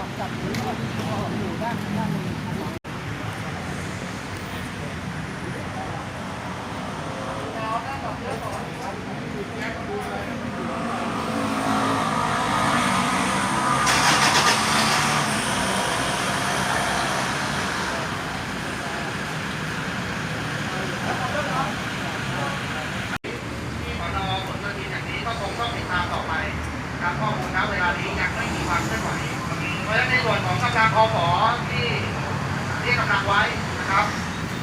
จับจับอยู่อยู่ด้านด้านหนึ่ง ที่สนผลโยธินอย่างนี้ก็คงต้องติดตามต่อไปนะครับข้อมูลณเวลานี้ยังไม่มีความเคลื่อนไหวเพราะฉะนั้นในส่วน ของกำลังคอที่ที่กำลังไว้นะครับ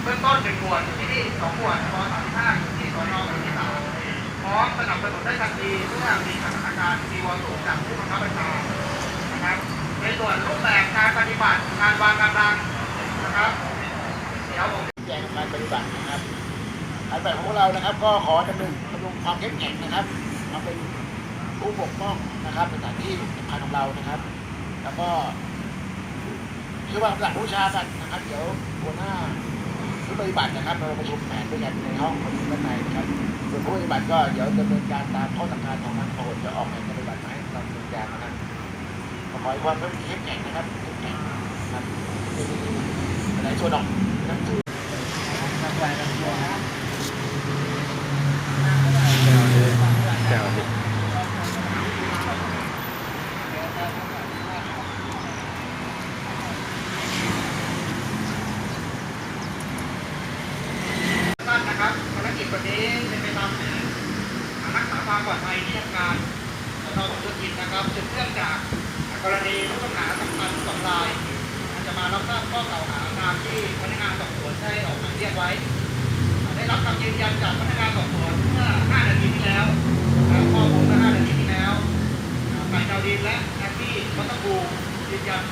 เบื้องต้นหนึ่งหมวดอยู่ที่นี่สองหมวดปสามห้าอยู่ที่สอนอที่สามพร้อมสนับสนุนได้ทันทีเมื่อมีสถานการณ์มีวอลสูงจากผู้บังคับบัญชานะครับในส่วนรูปแบบการปฏิบัติการวางกำลังนะครับเดี๋ยวผมแจงการปฏิบัตินะครับการปฏิบัติของเรานะครับ ก็ขอดำเนินดำรงความเข้มแข็งนะครับมาเป็นผู้ปกป้องนะครับสถานที่สำคัญของเรานะครับ แล้วก็ คือว่าหลักวิชากันนะครับเดี๋ยวหัวหน้าผู้ปฏิบัตินะครับเราประชุมแผนด้วยกันในห้องประชุมด้านในนะครับส่วนผู้ปฏิบัติก็เดี๋ยวดำเนินการตามข้อสั่งการของทางโหจะออกแผนปฏิบัติมาให้เราดำเนินการนะครับขอให้ความเข้มแข็งนะครับเข้มแข็งนะครับในในส่วนของหนังสือท่านนะครับภารกิจวันนี้เป็นไปตามแผนรักษาความปลอดภัยที่ทำการสนของธุรกิจ นะครับสืบเนื่องจากกรณีผู้ต้องหาสำคัญสองรายอาจจะมารับทราบข้อกล่าวหาตามที่พนักงานสอบสวนได้ออกหมายเรียกไว้ ได้รับคำยืนยันจากพนักงานสอบสวนเมื่อ 5 นาทีที่แล้วนะครับข้อมูลเมื่อ5นาทีที่แล้วฝ่ายดาวดินและแอนที่วัตถุภูมิยืนยัน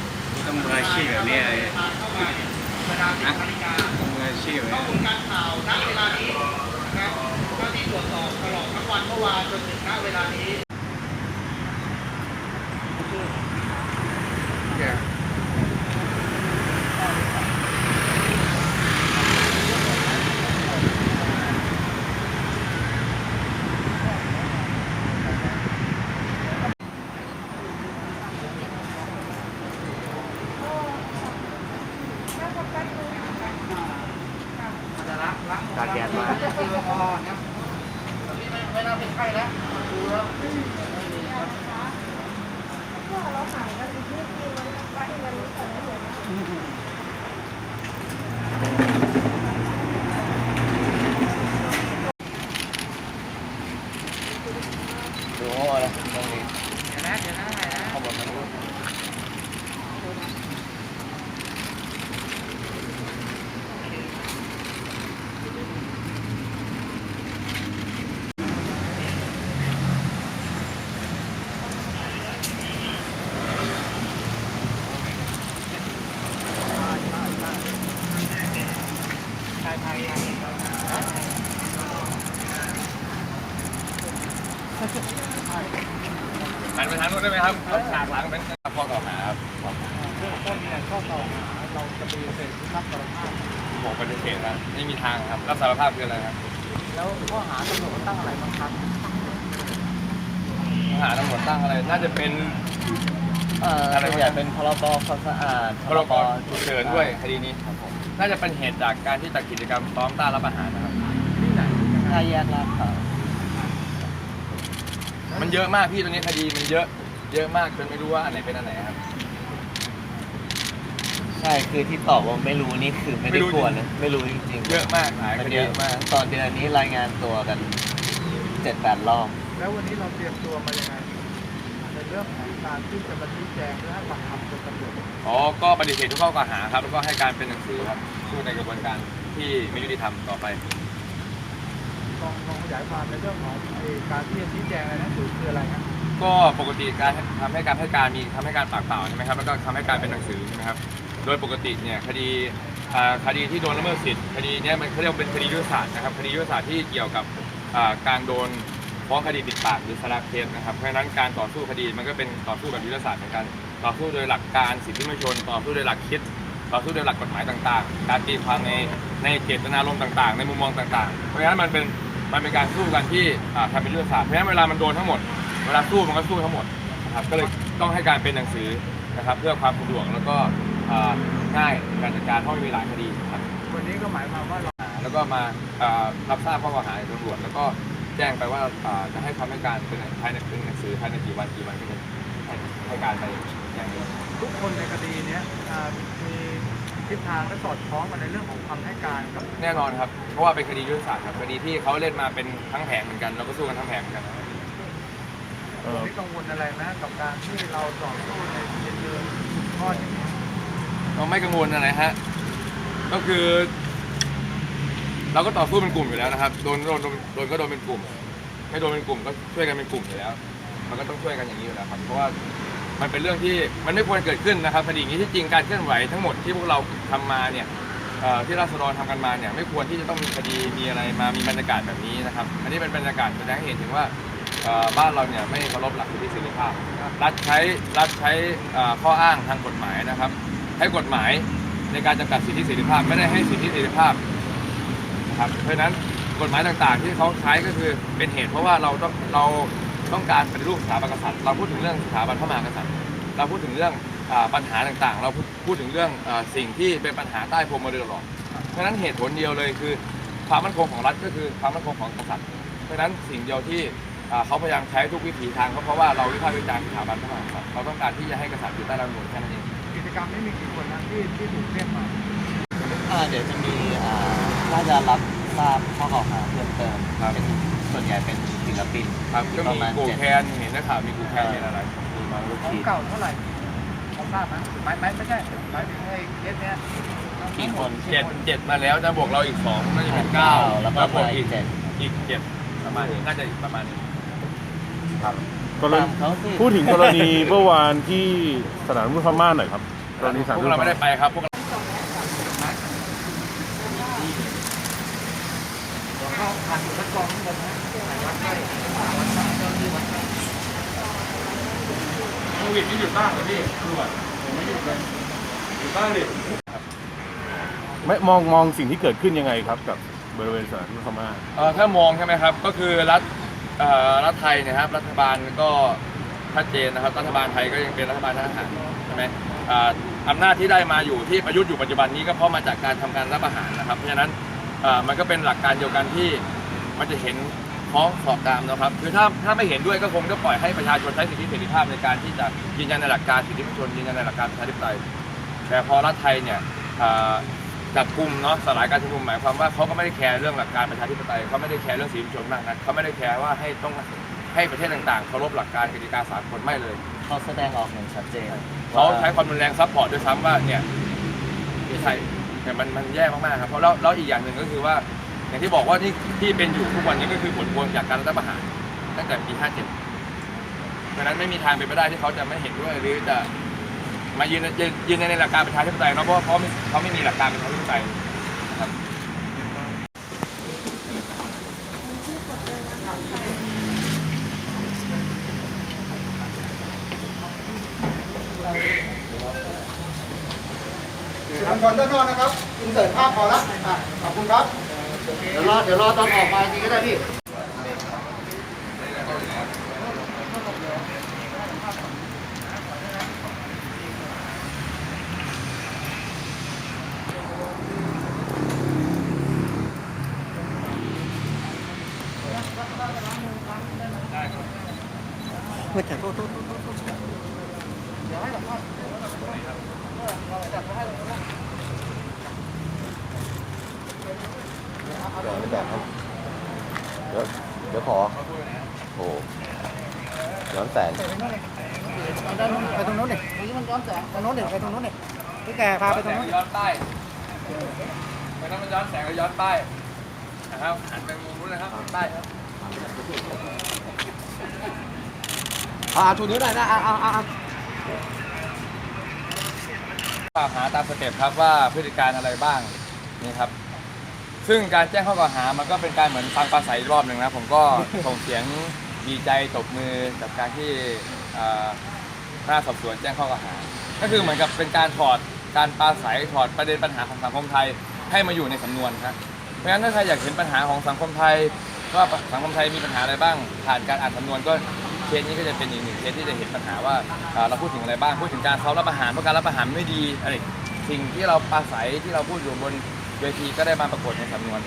ต้องมืออาชีพแบบนี้เลยทางเข้ามาเนี่ยเวลา10นาฬิกาต้องมืออาชีพข้เลอยมูลการข่าวณเวลานี้นะครับเท่าที่ตรวจสอบตลอดทั้งวันเมื่อวานจนถึงณเวลานี้ ตาแก๊สมา ไม่น่าเป็นไข้แล้วดูแล้ว ดูโง่เลยตรงนี้ เดี๋ยวนะเดี๋ยวนะเดี๋ยวนะ ข้างบนมันรู้ ไทยไทย หันไปทางนู้นได้ไหมครับฉากหลังเป็นข้อกล่าวหาครับเรื่องต้นเนี่ยข้อกล่าวหาเราจะปฏิเสธรับสารภาพผมปฏิเสธครับไม่มีทางครับรับสารภาพคืออะไรครับ แล้วข้อหาตำรวจตั้งอะไรบ้างครับข้อหาตำรวจตั้งอะไร น่าจะเป็นเอ่ออะไรส่วนใหญ่เป็นพรบความสะอาดพรกฉุกเฉินด้วยคดีนี้ครับผมน่าจะเป็นเหตุจากการที่จัดกิจกรรมซ้อมต้านรับอาหารนะครับที่ไหนถ้าแยกลาดพร้าว มันเยอะมากพี่ตรงนี้คดีมันเยอะ เยอะมากจนไม่รู้ว่าอันไหนเป็นอันไหนครับ ใช่คือที่ตอบว่าไม่รู้นี่คือไม่ไม่ได้รู้ กลัวนะไม่รู้จริงๆเยอะมากหลายมัคนดีเยอะมากตอนเดือนนี้รายงานตัวกันเจ็ดแปดรอบ แล้ววันนี้เราเตรียมตัวมายังไงในเรื่องของการที่จะมาชี้แจงและให้ปากคำกับตำรวจอ๋อ ก็ปฏิเสธทุกข้อกล่าวหาครับ แล้วก็ให้การเป็นหนังสือครับสู้ในกระบวนการที่ไม่ยุติธรรมต่อไปล องลองขยายความในเรื่องของการที่จะชี้แจงอะไรนะคือคืออะไรครับก็ปกติการทำให้การให้การมีทำให้การปากเปล่าใช่ไหมครับแล้วก็ทำให้การเป็นหนังสือใช่ไหมครับโดยปกติเนี่ยคดีอ่าคดีที่โดนละเมิดสิทธิ์คดีเนี้มันเขาเรียกว่าเป็นคดียุทธศาสตร์นะครับคดียุทธศาสตร์ที่เกี่ยวกับอ่าการโดนฟ้องคดีปิดปากหรือสารเคสนะครับเพราะฉะนั้นการต่อสู้คดีมันก็เป็นต่อสู้แบบยุทธศาสตร์เหมือนกันต่อสู้โดยหลักการสิทธิมนุษยชนต่อสู้โดยหลักคิดต่อสู้โดยหลักกฎหมายต่างๆ การตีความในในเจตนารมณ์ต่างๆ ในมุมมองต่างๆ เพราะฉะนั้นมันเป็น มันเป็นการสู้กันที่อ่าทำเป็นยุทธศาสตร์เพราะฉะนั้นเวลามันโดนทั้งหมด เวลาสู้มันก็สู้ทั้งหมดนะครับก็เลยต้องให้การเป็นหนังสือนะครับเพื่อความสะดวกแล้วก็อ่าง่ายในการจัดการเพราะมันมีหลายคดีครับ วันนี้ก็หมายความว่าเราแล้วก็มาอ่ารับทราบข้อกล่าวหาจากตำรวจแล้วก็แจ้งไปว่าอ่าจะให้คำให้การเป็นภายในเป็นหนังสือภายในกี่วันกี่วันก็จะให้ให้การไปอย่างนี้ทุกคนในคดีเนี้ยอ่ามี ทิศทางและสอดคล้องกันในเรื่องของคำให้การกับแน่นอนครับ เพราะว่าเป็นคดียุทธศาสตร์ครับคดีที่เขาเล่นมาเป็นทั้งแผงเหมือนกันเราก็สู้กันทั้งแผงเหมือนกันไม่กังวลอะไรไหมกับการที่เราต่อสู้ในเชิงข้ออย่างนี้ยเราไม่กังวลอะไรฮะ ก็คือ เราก็ต่อสู้เป็นกลุ่มอยู่แล้วนะครับ โดนโดนโดนโดนก็โดนเป็นกลุ่มไม่โดนเป็นกลุ่มก็ช่วยกันเป็นกลุ่มอยู่แล้ว มันก็ต้องช่วยกันอย่างนี้อยู่แล้วครับ เพราะว่า มันเป็นเรื่องที่มันไม่ควรเกิดขึ้นนะครับคดีนี้ที่จริงการเคลื่อนไหวทั้งหมดที่พวกเราทำมาเนี่ยที่ราษฎรทำกันมาเนี่ยไม่ควรที่จะต้องมีคดีมีอะไรมามีบรรยากาศแบบนี้นะครับ อันนี้เป็นบรรยากาศแสดงให้เห็นถึงว่าบ้านเราเนี่ยไม่เคารพหลักสิทธิเสรีภาพ รัฐใช้รัฐใช้ข้ออ้างทางกฎหมายนะครับให้กฎหมายในการจำกัดสิทธิเสรีภาพไม่ได้ให้สิทธิเสรีภาพนะครับเพราะฉะนั้นกฎหมายต่างๆ ที่เขาใช้ก็คือเป็นเหตุเพราะว่าเราต้องเรา ต้องการปฏิรูปสถาบันกษัตริย์เราพูดถึงเรื่องสถาบันพระมหากษัตริย์ เราพูดถึงเรื่องอาปัญหาต่างๆ เราพูดพูดถึงเรื่องอาสิ่งที่เป็นปัญหาใต้พรมมาโดยตลอดเพราะฉะนั้นเหตุผลเดียวเลยคือ ความมั่นคงของรัฐก็คือความมั่นคงของกษัตริย์ เพราะฉะนั้นสิ่งเดียวที่อ่าเขาพยายามใช้ทุกวิถีทางก็เพราะว่าเราวิพากษ์วิจารณ์สถาบันพระมหากษัตริย์เราต้องการที่จะให้กษัตริย์อยู่ใต้รัฐธรรมนูญแค่นั้นเองกิจกรรมนี้มีกี่คนนะที่ที่ถูกเรียกมาอ่าเดี๋ยวจะมีอ่าน่าจะรับทราบข้อกล่าวหาเพิ่มเติมครับเป็น ส่วนใหญ่เป็นศิลปินครับก็ประมีมาณกูเจ็ดแคนเห็นนักข่าวมีกูแคนมีอะไรมีมาลูกของชิ้นเก่าเท่าไหร่เราทราบไหมไม่ไม่ไม่ใช่หมายถึงไอ้เคสเนี้ยกี่คนเจ็ดเจ็ดมาแล้วจะบวกเราอีกสองน่าจะเป็นเก้าแล้วก็บวกมาอีอีกกเจ็ดอีกเจ็ดประมาณนี้น่าจะประมาณนี้กรณีตามเขาสิพูดถึงกรณีเมื่อวานที่สนามบินพม่าหน่อยครับกรณีสนามพวบิกนเราไม่ได้ไปครับพวกเรา เข้าผ่านคัดกรองข้างบนนะวัดไข้วัดไข้เจ้าที่วัดไข้ โค วิดนี่หยุดบ้างเหรอพี่ตำรวจผมไม่หยุดเลยหยุดบ้างดิไม่มองมองสิ่งที่เกิดขึ้นยังไงครับ กับบริเวณสนามบินพม่าเอ่อถ้ามองใช่ไหมครับ ก็คือรัฐเอ่อรัฐไทยเนะครับ รัฐบาลก็ชัดเจนนะครับ รัฐบาลไทยก็ยังเป็นรัฐบาลทหารใช่ไหมอ่าอำนาจที่ได้มาอยู่ที่ประยุทธ์อยู่ปัจจุบันนี้ก็เพราะมาจากการทำการรัฐประหารนะครับ เพราะฉะนั้นเอ่อมันก็เป็นหลักการเดียวกันที่มันจะเห็น พ้องสอบตามนะครับคือถ้าถ้าไม่เห็นด้วยก็คงจะปล่อยให้ประชาชนใช้สิทธิเสรีภาพในการที่จะยืนยันในหลักการสิทธิมนุษยชนยืนยันในหลักการประชาธิปไตยแต่พอรัฐไทยเนี่ยอ่าจับกลุ่มเนาะสลายการชุมนุมหมายความว่าเขาก็ไม่ได้แคร์เรื่องหลักการประชาธิปไตยเขาไม่ได้แคร์เรื่องสิทธิมนุษยชนมากนะเขาไม่ได้แคร์ว่าให้ต้องให้ประเทศต่างๆเคารพหลักการกติกาสากลไม่เลยเขาแสดงออกอย่างชัดเจนเขาใช้ความรุนแรงซัพพอร์ตด้วยซ้ำว่าเนี่ยที่ไทยแต่มันมันแย่มากๆครับเพราะแล้วแล้วอีกอย่างหนึ่งก็คือว่า อย่างที่บอกว่านี่ที่เป็นอยู่ทุกวันนี้ก็คือผลพวงจากการรัฐประหารตั้งแต่ปี 57เพราะนั้นไม่มีทางเป็นไปได้ที่เขาจะไม่เห็นด้วยหรือจะมายืนยืนยืนในหลักการประชาธิปไตยเนาะเพราะเขาไม่เขาไม่มีหลักการประชาธิปไตยนะครับส่วนด้านนอกนะครับอินเสิร์ตภาพพอละขอบคุณครับ เดี๋ยวรอเดี๋ยวรอตอนออกมาทีก็ได้พี่ เดี๋ยวไม่แบบครับเดี๋ยวเดี๋ยวขอ โอ้ย้อนแสงไปตรงโน้นเด็กมันย้อนแสงตรงโน้นเด็กไปตรงโน้นเด็กพี่แกพาไปตรงโน้นย้อนป้ไม่ต้องมันย้อนแสงก็ย้อนป้นะครับหันไปมุมนู้นนะครับป้ครับอ่าชูนิ้วได้นะอ่าอ่าอ่ากล่าวหาตามสเต็ปครับว่าพฤติการอะไรบ้างนี่ครับ ซึ่งการแจ้งข้อกล่าวหามันก็เป็นการเหมือนฟังปราศัยอีกรอบหนึ่งนะผมก็ ส่งเสียงดีใจตบมือกับการที่อ่าพนักงานสอบสวนแจ้งข้อกล่าวหา ก็คือเหมือนกับเป็นการถอดการปราศัยถอดประเด็นปัญหาของสังคมไทยให้มาอยู่ในสำนวนครับเพราะฉะนั้นถ้าใครอยากเห็นปัญหาของสังคมไทยว่าสังคมไทยมีปัญหาอะไรบ้าง ผ่านการอ่านสำนวนก็เคสนี้ก็จะเป็นอีกหนึ่งเคสที่จะเห็นปัญหาว่าอ่าเราพูดถึงอะไรบ้างพูดถึงการซ้อมรับอาหารเพราะการรับอาหารไม่ดีอะไรสิ่งที่เราปราศัยที่เราพูดอยู่บน เวทีก็ได้มาปรากฏในสำนวน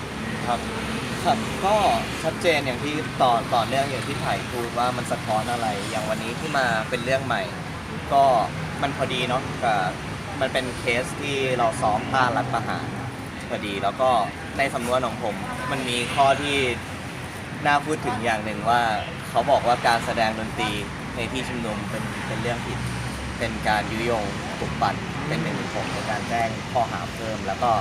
ครับครับก็ชัดเจนอย่างที่ต่อต่อเนื่องอย่างที่ไผ่พูดว่ามันสะท้อนอะไร อย่างวันนี้ที่มาเป็นเรื่องใหม่ ก็มันพอดีเนาะกับมันเป็นเคสที่เราซ้อมท่ารัฐประหารพอดี แล้วก็ในสำนวนของผม มันมีข้อที่น่าพูดถึงอย่างหนึ่งว่า เขาบอกว่าการแสดงดนตรีในที่ชุมนุมเป็นเป็นเรื่องผิด เป็นการยุยงปลุกปั่นเป็นหนึ่งผมในการแจ้งข้อหาเพิ่มแล้วก็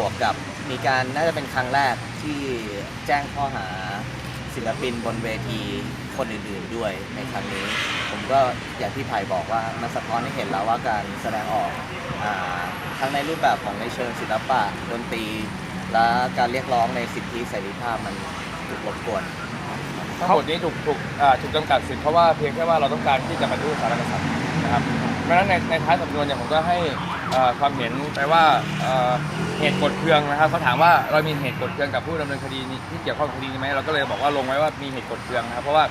วกกับมีการน่าจะเป็นครั้งแรกที่แจ้งข้อหาศิลปินบนเวทีคนอื่นๆด้วยในครั้งนี้ ผมก็อย่างที่ไผ่บอกว่ามันสะท้อนให้เห็นแล้วว่าการแสดงออกอทั้งในรูปแบบของในเชิงศิลปะดนตรี และการเรียกร้องในสิทธิเสรีภาพมันถูกรบกวนทั้งหมดนี้ถูกถูกถูกจำกัดสิทธิ์เพราะว่าเพียงแค่ว่าเราต้องการที่จะปฏิรูปสาบันกษัตริย์นะครับเพราะฉะนั้นในในท้ายสำนวนเนี่ยผมก็ให้ เอ่อความเห็นไปว่าเอ่อเหตุกดเครื่องนะครับเขาถามว่าเรามีเหตุกดเครื่องกับผู้ดำเนินคดีนี้ที่เกี่ยวข้องกับคดีนี้ไหมเราก็เลยบอกว่าลงไว้ว่ามีเหตุกดเครื่องนะครับเพราะว่า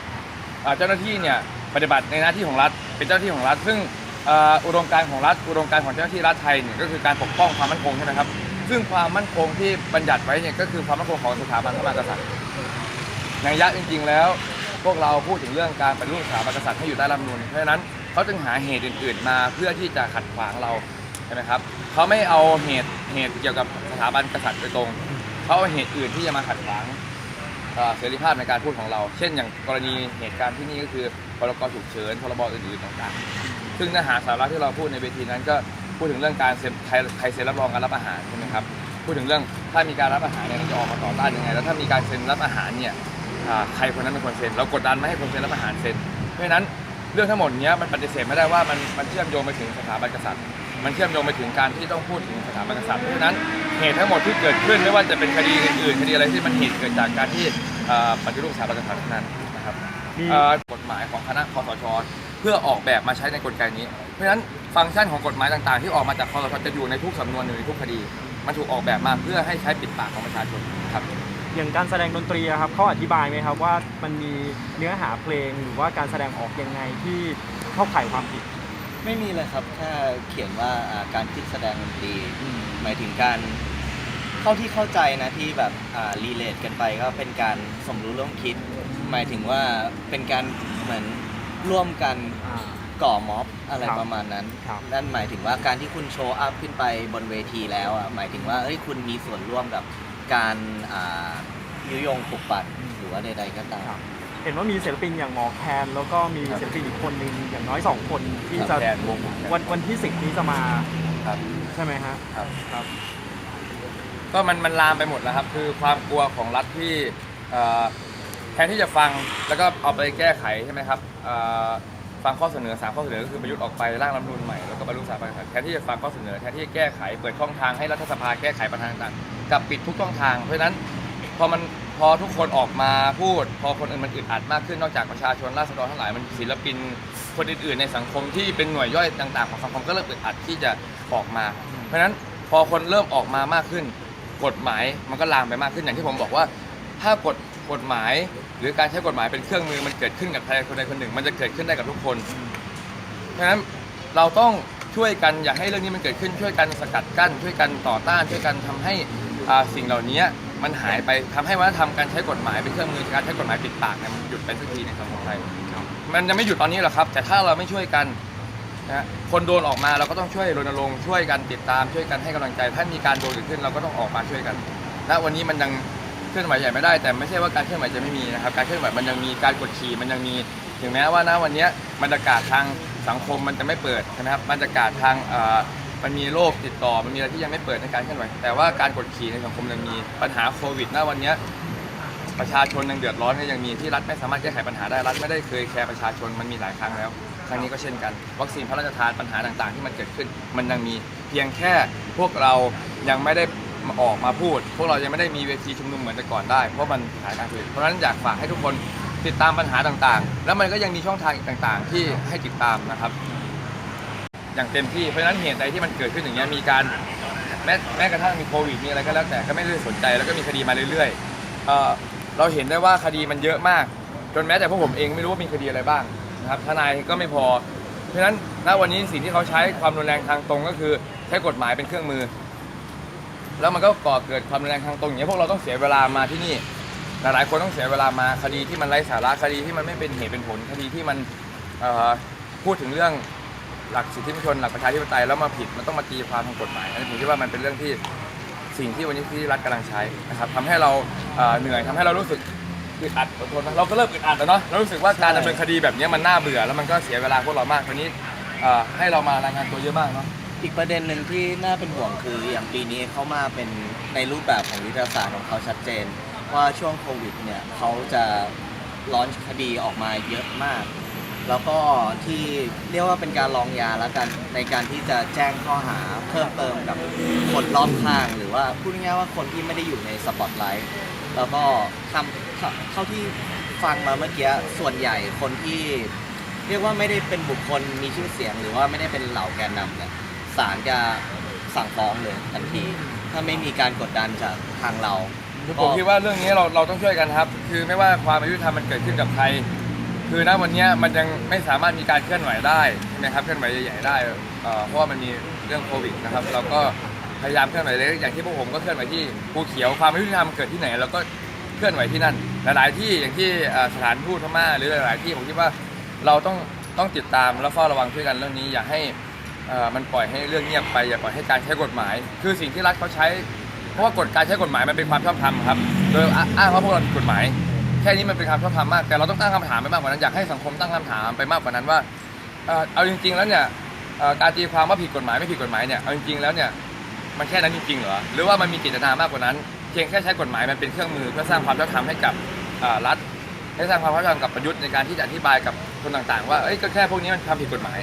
อ่าเจ้าหน้าที่เนี่ยปฏิบัติในหน้าที่ของรัฐ เป็นเจ้าหน้าที่ของรัฐ ซึ่งเอ่ออุดมการณ์ของรัฐอุดมการณ์ของเจ้าหน้าที่รัฐไทยเนี่ยก็คือการปกป้องความมั่นคงใช่ไหมครับซึ่งความมั่นคงที่บัญญัติไว้เนี่ยก็คือความมั่นคงของสถาบันพระมหากษัตริย์ ในยะจริงๆแล้ว พวกเราพูดถึงเรื่องการปฏิรูปสถาบันกษัตริย์ให้อยู่ใต้รัฐธรรมนูญเพราะฉะนั้นเขาจึงหาเหตุอื่นๆมาเพื่อที่จะขัดขวางเรา ใช่ไหมครับเขาไม่เอาเหตุเหตุเกี่ยวกับสถาบันกษัตริย์โดยตรงเขาเอาเหตุอื่นที่จะมาขัดขวางเอ่อเสรีภาพในการพูดของเรา เช่นอย่างกรณีเหตุการณ์ที่นี่ก็คือพรกฉุกเฉินพรบอื่นๆต่างๆ ซึ่งเนื้อหาสาระที่เราพูดในเวทีนั้นก็พูดถึงเรื่องการเซ็นใครใครเซ็นรับรองการรับอาหารใช่ไหมครับพูดถึงเรื่องถ้ามีการรับอาหารเนี่ยเราจะออกมาต่อต้านยังไง แล้วถ้ามีการเซ็นรับอาหารเนี่ยอ่าใครคนนั้นเป็นคนเซ็นเรากดดันไม่ให้คนเซ็นรับอาหารเซ็นเพราะฉะนั้นเรื่องทั้งหมดเนี้ยมันปฏิเสธไม่ได้ว่ามันมันเชื่อมโยงไปถึงสถาบันกษัตริย์ มันเชื่อมโยงไปถึงการที่ต้องพูดถึงสถาบันกษัตริย์เพราะฉะนั้นเหตุทั้งหมดที่เกิดขึ้นไม่ว่าจะเป็นคดีอื่นๆคดีอะไรที่มันเหตุเกิดจากการที่อ่าปฏิรูปสถาบันกษัตริย์เท่านั้นนะครับอ่ากฎหมายของคณะคอสชเพื่อออกแบบมาใช้ในกลไกนี้ เพราะฉะนั้นฟังก์ชันของกฎหมายต่างๆ ที่ออกมาจากคอสชจะอยู่ในทุกสำนวนอยู่ในทุกคดี มันถูกออกแบบมาเพื่อให้ใช้ปิดปากของประชาชนครับ อย่างการแสดงดนตรีอะครับเขาอธิบายไหมครับว่ามันมีเนื้อหาเพลงหรือว่าการแสดงออกยังไงที่เข้าข่ายความผิด ไม่มีเลยครับแค่เขียนว่าอ่าการคิดแสดงดนตรีหมายถึงการเข้าที่เข้าใจนะที่แบบรีเลทกันไปก็เป็นการสมรู้ร่วมคิด หมายถึงว่าเป็นการเหมือนร่วมกันอ่า ก่อม็อบอะไรครับประมาณนั้นครับ นั่นหมายถึงว่าการที่คุณโชว์อัพขึ้นไปบนเวทีแล้วอะหมายถึงว่าเอ้ยคุณมีส่วนร่วมกับการอ่ายุยงปลุกปั่นหรือว่าใดๆก็ตามเห็นว่ามีศิลปินอย่างหมอแคนแล้วก็มีศิลปินอีกคนหนึ่งอย่างน้อยสองคนที่จะแทนวงวันวันที่สิบนี้จะมาครับใช่ไหมฮะครับครับ ก็มันมันลามไปหมดแล้วครับ คือความกลัวของรัฐที่เอ่อแทนที่จะฟังแล้วก็เอาไปแก้ไขใช่ไหมครับเอ่อฟังข้อเสนอสามข้อเสนอก็คือประยุทธ์ออกไปร่างรัฐธรรมนูญใหม่แล้วก็บรรลุสถาบันกษัตริย์แทนที่จะฟังข้อเสนอแทนที่จะแก้ไขเปิดช่องทางให้รัฐสภาแก้ไขปัญหาต่างๆกลับปิดทุกช่องทาง เพราะฉะนั้นพอมัน พอทุกคนออกมาพูด พอคนอื่นมันอึดอัดมากขึ้นนอกจากประชาชนราษฎรทั้งหลายมันศิลปินคนอื่นๆในสังคมที่เป็นหน่วยย่อยต่างๆของสังคมก็เริ่มอึดอัดที่จะออกมา เพราะฉะนั้นพอคนเริ่มออกมามากขึ้น กฎหมายมันก็ลามไปมากขึ้นอย่างที่ผมบอกว่า ถ้ากฎกฎหมาย หรือการใช้กฎหมายเป็นเครื่องมือมันเกิดขึ้นกับใครคนใดคนหนึ่ง มันจะเกิดขึ้นได้กับทุกคน เพราะฉะนั้นเราต้องช่วยกันอย่าให้เรื่องนี้มันเกิดขึ้นช่วยกันสกัดกั้น ช่วยกันต่อต้านช่วยกันทำให้สิ่งเหล่านี้ มันหายไปทำให้วัฒนธรรมการใช้กฎหมายเป็นเครื่องมือการใช้กฎหมายปิดปากเนี่ยมันหยุดไปสักทีในสังคมไทยมันจะไม่หยุดตอนนี้หรอกครับ แต่ถ้าเราไม่ช่วยกันนะฮะคนโดนออกมาเราก็ต้องช่วยรณรงค์ช่วยกันติดตามช่วยกันให้กำลังใจ ถ้ามีการโดนเกิดขึ้นเราก็ต้องออกมาช่วยกันณวันนี้มันยังเคลื่อนไหวใหญ่ไม่ได้ แต่ไม่ใช่ว่าการเคลื่อนไหวจะไม่มีนะครับ การเคลื่อนไหวมันยังมีการกดขี่มันยังมีถึงแม้ว่าณวันนี้บรรยากาศทางสังคมมันจะไม่เปิดใช่ไหมครับบรรยากาศทางเอ่อ มันมีโรคติดต่อ มันมีอะไรที่ยังไม่เปิดในการเคลื่อนไหว แต่ว่าการกดขี่ในสังคมยังมี ปัญหาโควิดณวันนี้ประชาชนยังเดือดร้อนก็ยังมีที่รัฐไม่สามารถแก้ไขปัญหาได้รัฐไม่ได้เคยแคร์ประชาชนมันมีหลายครั้งแล้ว ครั้งนี้ก็เช่นกัน วัคซีนพระราชทานปัญหาต่างๆ ที่มันเกิดขึ้น มันยังมีเพียงแค่พวกเรายังไม่ได้ออกมาพูด พวกเรายังไม่ได้มีเวทีชุมนุมเหมือนแต่ก่อนได้เพราะมันสถานการณ์โควิดเพราะฉะนั้นอยากฝากให้ทุกคนติดตามปัญหาต่างๆ แล้วมันก็ยังมีช่องทางอีกต่างๆ ที่ให้ติดตามนะครับ อย่างเต็มที่เพราะฉะนั้นเหตุใดที่มันเกิดขึ้นอย่างเงี้ยมีการแม้แม้กระทั่งมีโควิดมีอะไรก็แล้วแต่ก็ไม่ได้สนใจแล้วก็มีคดีมาเรื่อยๆเอ่อเราเห็นได้ว่าคดีมันเยอะมาก จนแม้แต่พวกผมเองไม่รู้ว่ามีคดีอะไรบ้างนะครับทนายก็ไม่พอ เพราะฉะนั้นณวันนี้สิ่งที่เขาใช้ความรุนแรงทางตรงก็คือใช้กฎหมายเป็นเครื่องมือ แล้วมันก็ก่อเกิดความรุนแรงทางตรงอย่างนี้ยพวกเราต้องเสียเวลามาที่นี่หลายๆคนต้องเสียเวลามาคดีที่มันไร้สาระคดีที่มันไม่เป็นเหตุเป็นผลคดีที่มันพูดถึงเรื่อง หลักสิทธิมนุษยชนหลักประชาธิปไตยแล้วมาผิดมันต้องมาตีความทางกฎหมายอันนี้ผมคิดว่ามันเป็นเรื่องที่สิ่งที่วันนี้ที่รัฐกำลังใช้นะครับทำให้เราเอ่อเหนื่อยทำให้เรารู้สึกอึดอัดอดทนนะเราก็เริ่มอึดอัดแล้วเนาะเรารู้สึกว่าการดำเนินคดีแบบนี้มันน่าเบื่อแล้วมันก็เสียเวลาพวกเรามากวันนี้เอ่อให้เรามารายงานตัวเยอะมากเนาะ อีกประเด็นหนึ่งที่น่าเป็นห่วงคืออย่างปีนี้เขามาเป็นในรูปแบบของยุทธศาสตร์ของเขาชัดเจน ว่าช่วงโควิดเนี่ยเขาจะร้อนคดีออกมาเยอะมาก แล้วก็ที่เรียกว่าเป็นการลองยาแล้วกันในการที่จะแจ้งข้อหาเพิ่มเติมกับคนรอบข้าง หรือว่าพูดง่ายๆว่าคนที่ไม่ได้อยู่ในสปอตไลท์แล้วก็ทำเท่าที่ฟังมาเมื่อกี้ส่วนใหญ่คนที่ เรียกว่าไม่ได้เป็นบุคคลมีชื่อเสียง หรือว่าไม่ได้เป็นเหล่าแกนนำเนี่ยศาลจะสั่งฟ้องเลยทันที ถ้าไม่มีการกดดันจากทางเรา คือผมคิดว่าเรื่องนี้เราเราต้องช่วยกันครับ คือไม่ว่าความอายุธรรมมันเกิดขึ้นกับใคร คือณวันนี้มันยังไม่สามารถมีการเคลื่อนไหวได้ใช่ไหมครับเคลื่อนไหวใหญ่ๆได้เอ่อเพราะว่ามันมีเรื่องโควิดนะครับเราก็พยายามเคลื่อนไหวเลยอย่างที่พวกผมก็เคลื่อนไหวที่ภูเขียวความอายุธรรมเกิดที่ไหนเราก็เคลื่อนไหวที่นั่น หลายๆที่อย่างที่เอ่อสถานทูตพม่าหรือหลายๆที่ผมคิดว่าเราต้องต้องติดตามและเฝ้าระวังช่วยกันเรื่องนี้อย่าให้เอ่อมันปล่อยให้เรื่องเงียบไปอย่าปล่อยให้การใช้กฎหมาย คือสิ่งที่รัฐเขาใช้ เพราะว่ากฎการใช้กฎหมายมันเป็นความชอบธรรมครับ โดยอ้างว่าพวกเราผิดกฎหมาย ค่นี้มันเป็นความชอบธรรมมาก แต่เราต้องตั้งคำถามไปมากกว่านั้นอยากให้สังคมตั้งคำถามไปมากกว่านั้นว่าเอ่อเอาจริง ๆ แล้วเนี่ยเอ่อการตีความว่าผิดกฎหมายไม่ผิดกฎหมายเนี่ยเอาจริงๆแล้วเนี่ยมันแค่นั้นจริงๆเหรอหรือว่ามันมีเจตนามากกว่านั้น เพียงแค่ใช้กฎหมายมันเป็นเครื่องมือเพื่อสร้างความชอบธรรมให้กับเอ่อรัฐให้สร้างความชอบธรรมกับประยุทธ์ในการที่จะอธิบายกับคนต่างๆ ว่าเอ้ยก็แค่พวกนี้มันทำผิดกฎหมาย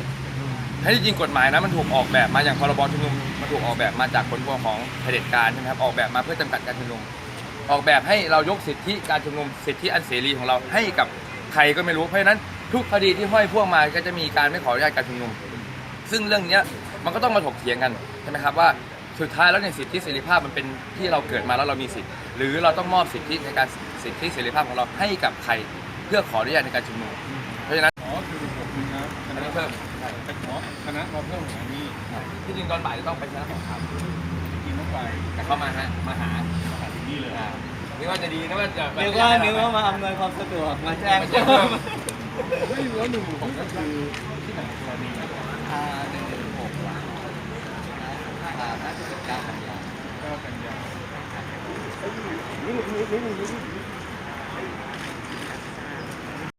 ให้ที่จริงกฎหมายนะมันถูกออกแบบมาอย่างพรบชุมนุมมันถูกออกแบบมาจากผลพวงของเผด็จการใช่ไหมครับออกแบบมาเพื่อจำกัดการชุมนุม ออกแบบให้เรายกสิทธิการชุมนุมสิทธิอันเสรีของเราให้กับใครก็ไม่รู้เพราะฉะนั้นทุกคดีที่ห้อยพ่วงมาก็จะมีการไม่ขออนุญาตการชุมนุม ซึ่งเรื่องเนี้ยมันก็ต้องมาถกเถียงกันใช่ไหมครับว่าสุดท้ายแล้วเนี่ยสิทธิเสรีภาพมันเป็นที่เราเกิดมาแล้วเรามีสิทธิ์ หรือเราต้องมอบสิทธิในการสิทธิเสรีภาพของเราให้กับใครเพื่อขออนุญาตในการชุมนุมเพราะฉะนั้นอ๋อคือผมนึงนะอันนี้เพิ่มไปขอคณะมาเพิ่มอันนี้ที่จริงตอนบ่ายจะต้องไปชนะสงครามกินเข้าไปแต่เขามาฮะมาหามาหาที่ นี่เลยอ่านึกว่าจะดีนึกว่าจะนึกว่านึกว่ามาอำนวยความสะดวกมาแจ้งมาแจ้งเพิ่มเฮ้ยแล้วหนึ่งผมก็คือที่ไหนกรณีนะอ่าหนึ่งหนึ่งหกว่ะอ่าน่าจะสิบเก้ากันยาเก้ากันยาเอ้ยนี่นี่นี่นี่